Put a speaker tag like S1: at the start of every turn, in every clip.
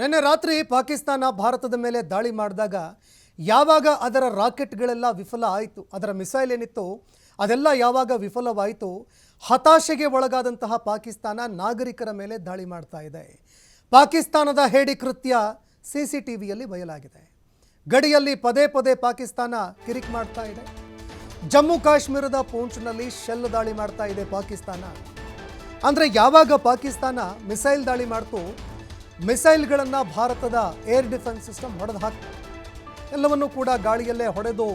S1: ನಿನ್ನೆ ರಾತ್ರಿ ಪಾಕಿಸ್ತಾನ ಭಾರತದ ಮೇಲೆ ದಾಳಿ ಮಾಡಿದಾಗ ಯಾವಾಗ ಅದರ ರಾಕೆಟ್ಗಳೆಲ್ಲ ವಿಫಲ ಆಯಿತು, ಅದರ ಮಿಸೈಲ್ ಏನಿತ್ತು, ಅದೆಲ್ಲ ಯಾವಾಗ ವಿಫಲವಾಯಿತು, ಹತಾಶೆಗೆ ಒಳಗಾದಂತಹ ಪಾಕಿಸ್ತಾನ ನಾಗರಿಕರ ಮೇಲೆ ದಾಳಿ ಮಾಡ್ತಾ ಇದೆ. ಪಾಕಿಸ್ತಾನದ ಹೇಡಿ ಕೃತ್ಯ ಸಿ ಸಿ ಟಿ ವಿಯಲ್ಲಿ ಬಯಲಾಗಿದೆ. ಗಡಿಯಲ್ಲಿ ಪದೇ ಪದೇ ಪಾಕಿಸ್ತಾನ ಕಿರಿಕ್ ಮಾಡ್ತಾ ಇದೆ. ಜಮ್ಮು ಕಾಶ್ಮೀರದ ಪೂಂಚ್ನಲ್ಲಿ ಶೆಲ್ ದಾಳಿ ಮಾಡ್ತಾ ಇದೆ ಪಾಕಿಸ್ತಾನ. ಅಂದರೆ ಯಾವಾಗ ಪಾಕಿಸ್ತಾನ ಮಿಸೈಲ್ ದಾಳಿ ಮಾಡ್ತು ಮಿಸೈಲ್ಗಳನ್ನು ಭಾರತದ ಏರ್ ಡಿಫೆನ್ಸ್ ಸಿಸ್ಟಮ್ ಹೊಡೆದು ಹಾಕಿ ಎಲ್ಲವನ್ನೂ ಕೂಡ ಗಾಳಿಯಲ್ಲೇ ಹೊಡೆದು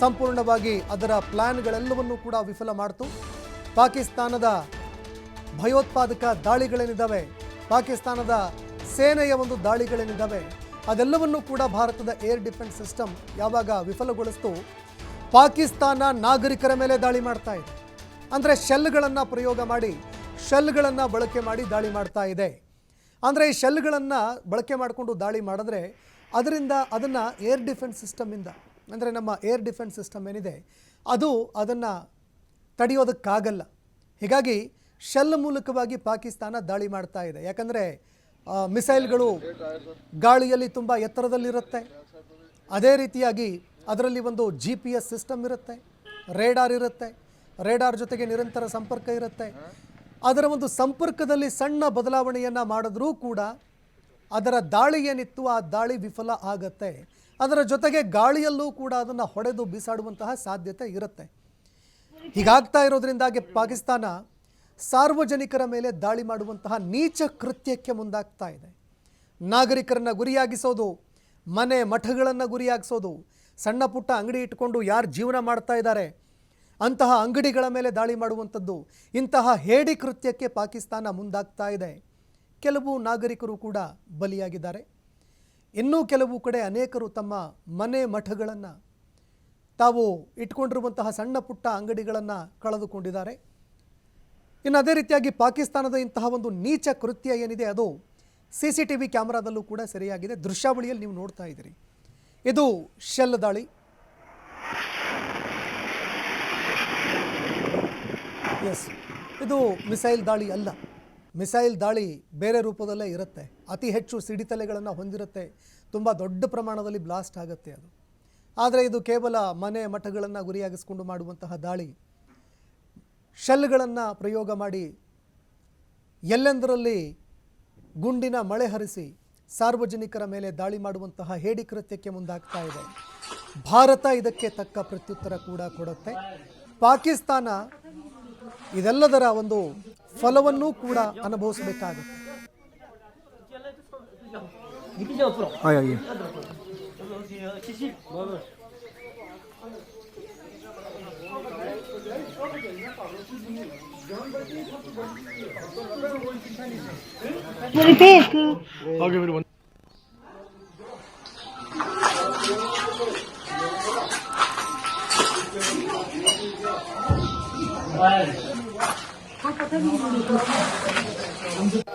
S1: ಸಂಪೂರ್ಣವಾಗಿ ಅದರ ಪ್ಲ್ಯಾನ್ಗಳೆಲ್ಲವನ್ನೂ ಕೂಡ ವಿಫಲ ಮಾಡಿತು. ಪಾಕಿಸ್ತಾನದ ಭಯೋತ್ಪಾದಕ ದಾಳಿಗಳೇನಿದ್ದಾವೆ ಪಾಕಿಸ್ತಾನದ ಸೇನೆಯ ಒಂದು ದಾಳಿಗಳೇನಿದ್ದಾವೆ ಅದೆಲ್ಲವನ್ನೂ ಕೂಡ ಭಾರತದ ಏರ್ ಡಿಫೆನ್ಸ್ ಸಿಸ್ಟಮ್ ಯಾವಾಗ ವಿಫಲಗೊಳಿಸ್ತು, ಪಾಕಿಸ್ತಾನ ನಾಗರಿಕರ ಮೇಲೆ ದಾಳಿ ಮಾಡ್ತಾ ಇದೆ. ಅಂದರೆ ಶೆಲ್ಗಳನ್ನು ಪ್ರಯೋಗ ಮಾಡಿ, ಶೆಲ್ಗಳನ್ನು ಬಳಕೆ ಮಾಡಿ ದಾಳಿ ಮಾಡ್ತಾ ಇದೆ. ಅಂದರೆ ಈ ಶೆಲ್ಗಳನ್ನು ಬಳಕೆ ಮಾಡಿಕೊಂಡು ದಾಳಿ ಮಾಡಿದ್ರೆ ಅದರಿಂದ ಅದನ್ನು ಏರ್ ಡಿಫೆನ್ಸ್ ಸಿಸ್ಟಮಿಂದ ಅಂದರೆ ನಮ್ಮ ಏರ್ ಡಿಫೆನ್ಸ್ ಸಿಸ್ಟಮ್ ಏನಿದೆ, ಅದು ಅದನ್ನು ತಡೆಯೋದಕ್ಕಾಗಲ್ಲ. ಹೀಗಾಗಿ ಶೆಲ್ ಮೂಲಕವಾಗಿ ಪಾಕಿಸ್ತಾನ ದಾಳಿ ಮಾಡ್ತಾ ಇದೆ. ಯಾಕಂದರೆ ಮಿಸೈಲ್ಗಳು ಗಾಳಿಯಲ್ಲಿ ತುಂಬ ಎತ್ತರದಲ್ಲಿರುತ್ತೆ. ಅದೇ ರೀತಿಯಾಗಿ ಅದರಲ್ಲಿ ಒಂದು ಜಿ ಪಿ ಎಸ್ ಸಿಸ್ಟಮ್ ಇರುತ್ತೆ. ರೇಡಾರ್ ಇರುತ್ತೆ. ರೇಡಾರ್ ಜೊತೆಗೆ ನಿರಂತರ ಸಂಪರ್ಕ ಇರುತ್ತೆ. ಅದರ ಒಂದು ಸಂಪರ್ಕದಲ್ಲಿ ಸಣ್ಣ ಬದಲಾವಣೆಯನ್ನು ಮಾಡಿದ್ರೂ ಕೂಡ ಅದರ ದಾಳಿ ಏನಿತ್ತು, ಆ ದಾಳಿ ವಿಫಲ ಆಗತ್ತೆ. ಅದರ ಜೊತೆಗೆ ಗಾಳಿಯಲ್ಲೂ ಕೂಡ ಅದನ್ನು ಹೊಡೆದು ಬಿಸಾಡುವಂತಹ ಸಾಧ್ಯತೆ ಇರುತ್ತೆ. ಹೀಗಾಗ್ತಾ ಇರೋದ್ರಿಂದಾಗಿ ಪಾಕಿಸ್ತಾನ ಸಾರ್ವಜನಿಕರ ಮೇಲೆ ದಾಳಿ ಮಾಡುವಂತಹ ನೀಚ ಕೃತ್ಯಕ್ಕೆ ಮುಂದಾಗ್ತಾ ಇದೆ. ನಾಗರಿಕರನ್ನು ಗುರಿಯಾಗಿಸೋದು, ಮನೆ ಮಠಗಳನ್ನು ಗುರಿಯಾಗಿಸೋದು, ಸಣ್ಣ ಪುಟ್ಟ ಅಂಗಡಿ ಇಟ್ಕೊಂಡು ಯಾರು ಜೀವನ ಮಾಡ್ತಾ ಇದ್ದಾರೆ ಅಂತಹ ಅಂಗಡಿಗಳ ಮೇಲೆ ದಾಳಿ ಮಾಡುವಂಥದ್ದು ಇಂತಹ ಹೇಡಿ ಕೃತ್ಯಕ್ಕೆ ಪಾಕಿಸ್ತಾನ ಮುಂದಾಗ್ತಾ ಇದೆ. ಕೆಲವು ನಾಗರಿಕರು ಕೂಡ ಬಲಿಯಾಗಿದ್ದಾರೆ. ಇನ್ನೂ ಕೆಲವು ಕಡೆ ಅನೇಕರು ತಮ್ಮ ಮನೆ ಮಠಗಳನ್ನು ತಾವು ಇಟ್ಕೊಂಡಿರುವಂತಹ ಸಣ್ಣ ಪುಟ್ಟ ಅಂಗಡಿಗಳನ್ನು ಕಳೆದುಕೊಂಡಿದ್ದಾರೆ. ಇನ್ನು ಅದೇ ರೀತಿಯಾಗಿ ಪಾಕಿಸ್ತಾನದ ಇಂತಹ ಒಂದು ನೀಚ ಕೃತ್ಯ ಏನಿದೆ ಅದು ಸಿ ಸಿ ಟಿ ವಿ ಕ್ಯಾಮ್ರಾದಲ್ಲೂ ಕೂಡ ಸರಿಯಾಗಿದೆ. ದೃಶ್ಯಾವಳಿಯಲ್ಲಿ ನೀವು ನೋಡ್ತಾ ಇದ್ದೀರಿ. ಇದು ಶೆಲ್ ದಾಳಿ. ಎಸ್ ಇದು ಮಿಸೈಲ್ ದಾಳಿ ಅಲ್ಲ. ಮಿಸೈಲ್ ದಾಳಿ ಬೇರೆ ರೂಪದಲ್ಲೇ ಇರುತ್ತೆ. ಅತಿ ಹೆಚ್ಚು ಸಿಡಿತಲೆಗಳನ್ನು ಹೊಂದಿರುತ್ತೆ. ತುಂಬ ದೊಡ್ಡ ಪ್ರಮಾಣದಲ್ಲಿ ಬ್ಲಾಸ್ಟ್ ಆಗುತ್ತೆ ಅದು. ಆದರೆ ಇದು ಕೇವಲ ಮನೆ ಮಠಗಳನ್ನು ಗುರಿಯಾಗಿಸ್ಕೊಂಡು ಮಾಡುವಂತಹ ದಾಳಿ. ಶೆಲ್ಗಳನ್ನು ಪ್ರಯೋಗ ಮಾಡಿ ಎಲ್ಲೆಂದರಲ್ಲಿ ಗುಂಡಿನ ಮಳೆ ಹರಿಸಿ ಸಾರ್ವಜನಿಕರ ಮೇಲೆ ದಾಳಿ ಮಾಡುವಂತಹ ಹೇಡಿ ಕೃತ್ಯಕ್ಕೆ ಮುಂದಾಗ್ತಾ ಇದೆ. ಭಾರತ ಇದಕ್ಕೆ ತಕ್ಕ ಪ್ರತ್ಯುತ್ತರ ಕೂಡ ಕೊಡುತ್ತೆ. ಪಾಕಿಸ್ತಾನ ಇದೆಲ್ಲದರ ಒಂದು ಫಲವನ್ನೂ ಕೂಡ ಅನುಭವಿಸಬೇಕಾಗುತ್ತೆ
S2: 아예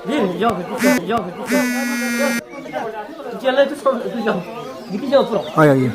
S3: 你你要不，你要不。你来，你不。
S2: 哎呀，你。